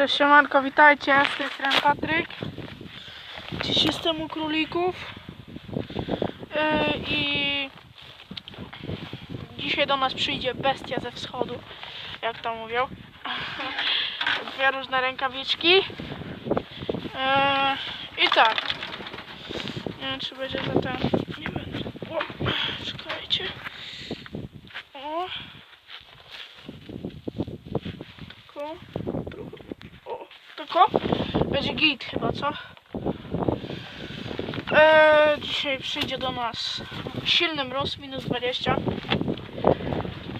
Cześć siemanko, witajcie, z tej strony Patryk. Dziś jestem u królików yy, i dzisiaj do nas przyjdzie bestia ze wschodu, jak to mówią. Dwie różne rękawiczki. Yy, I tak. Nie wiem czy będzie to ten. Nie będę. O, czekajcie. O. Tylko. Trochę. O, tylko. Będzie git chyba, co? Eee, dzisiaj przyjdzie do nas silny mróz, minus 20.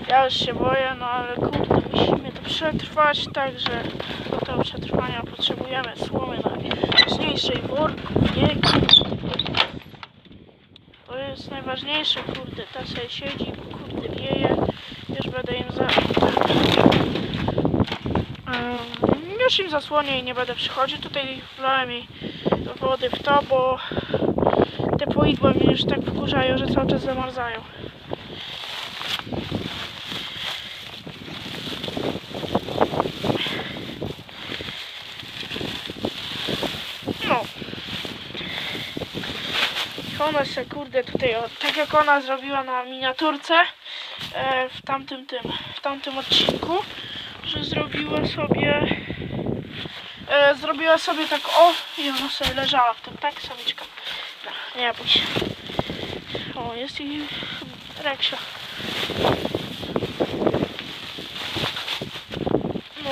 Ja już się boję, no ale kurde, musimy to przetrwać, także do tego przetrwania potrzebujemy słomy najważniejszej worku, biegi. To jest najważniejsze, kurde, ta sobie siedzi, kurde, wieje. Już będę im za... Ym, już im zasłonię i nie będę przychodził. Tutaj wlałem jej wody w to, bo te poidła mnie już tak wkurzają, że cały czas zamarzają. No. Ona się kurde tutaj, o, tak jak ona zrobiła na miniaturce e, w tamtym tym, w tamtym odcinku, że zrobiła sobie e, zrobiła sobie tak o i ona sobie leżała w tym, tak samiczka. No, nie bój się. O, jest i Reksia. No.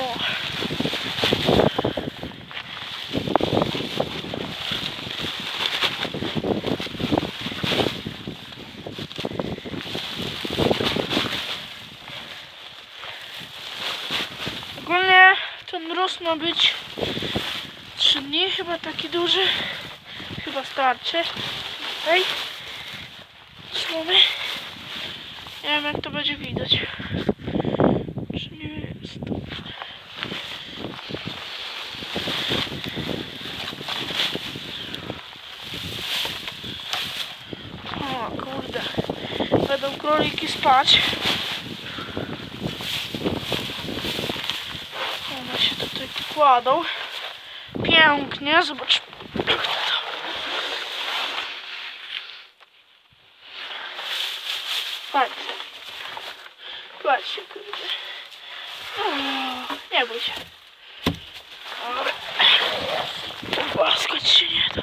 Ogólnie ten mróz ma być 3 dni, chyba taki duży. Chyba starczy. Tutaj. Słomy. Nie wiem jak to będzie widać. Czy nie jest. O kurde. Będą króliki spać. One się tutaj kładą. Pięknie, zobacz. Patrz. Patrzcie, kurde. Nie bój się. Dobra. Pogłaskać się nie da.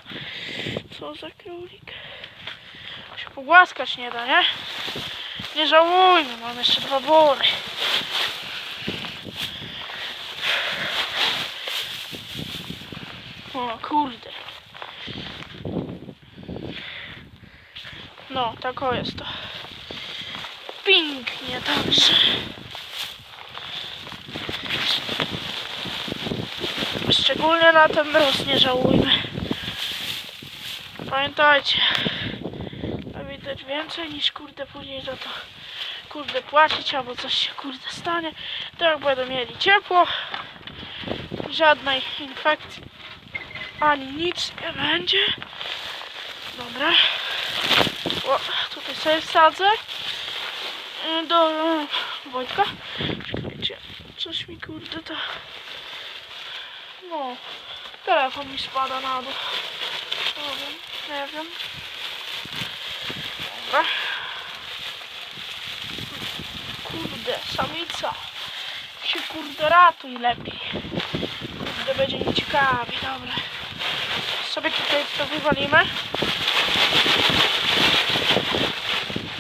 Co za królik. Się pogłaskać nie da, nie? Nie żałujmy, mam jeszcze dwa bory. O kurde. No, tak o jest to. Pięknie także. Szczególnie na ten mróz nie żałujmy. Pamiętajcie, a widać więcej niż kurde później za to kurde płacić albo coś się kurde stanie. To jak będą mieli ciepło, żadnej infekcji ani nic nie będzie. Dobra. O, tutaj sobie wsadzę. Y, Do Wojtka. Czekajcie, coś mi kurde to... No, telefon mi spada na dół. Nie wiem, nie wiem. Dobra. Kurde, samica. Się kurde ratuj lepiej. Kurde, będzie nieciekawie, dobra. Sobie tutaj to wywalimy.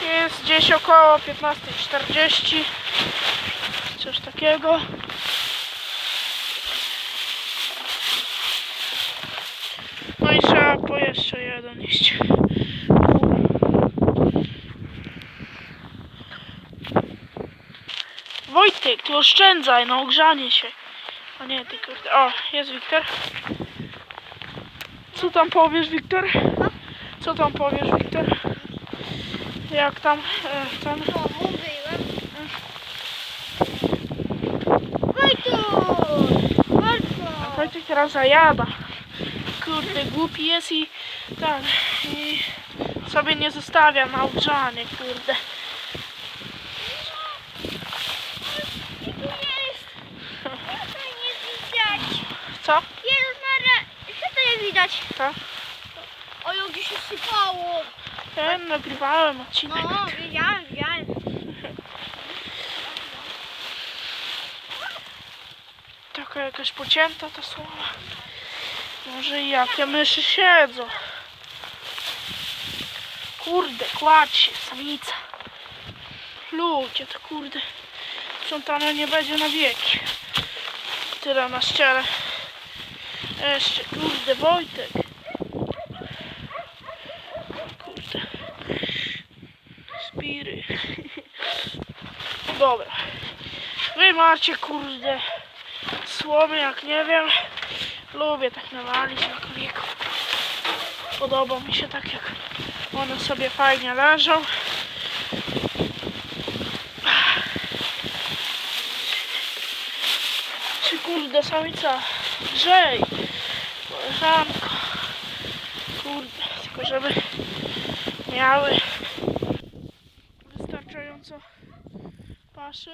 Jest gdzieś około 15.40. Coś takiego. No i trzeba po jeszcze jeden iść. Wojtek, ty oszczędzaj na ogrzanie się. O nie, ty kurde. O, jest Wiktor. Co tam powiesz, Wiktor? Co tam powiesz, Wiktor? Jak tam e, ten... domu byłem. Wojtek teraz zajada. Kurde, głupi jest i tak. I sobie nie zostawia na ogrzanie, kurde. Tu jest! Tutaj nie widać! Co? Jezus Maria, co to nie widać? Tak? O, jak się sypało. Ja nagrywałem odcinek. No, wiedziałem, wiedziałem. Taka jakaś pocięta ta słowa. Może i jakie myszy siedzą. Kurde, kładź się, samica. Ludzie, to kurde. Sprzątane nie będzie na wieki. Tyle na ściele. Jeszcze, kurde, Wojtek. Kurde. Spiry. Dobra. Wy macie, kurde, słomy, jak nie wiem. Lubię tak nawalić na królików. Podoba mi się tak, jak one sobie fajnie leżą. Czy kurde samica? Grzej! Koleżanko. Kurde, tylko żeby miały wystarczająco paszy.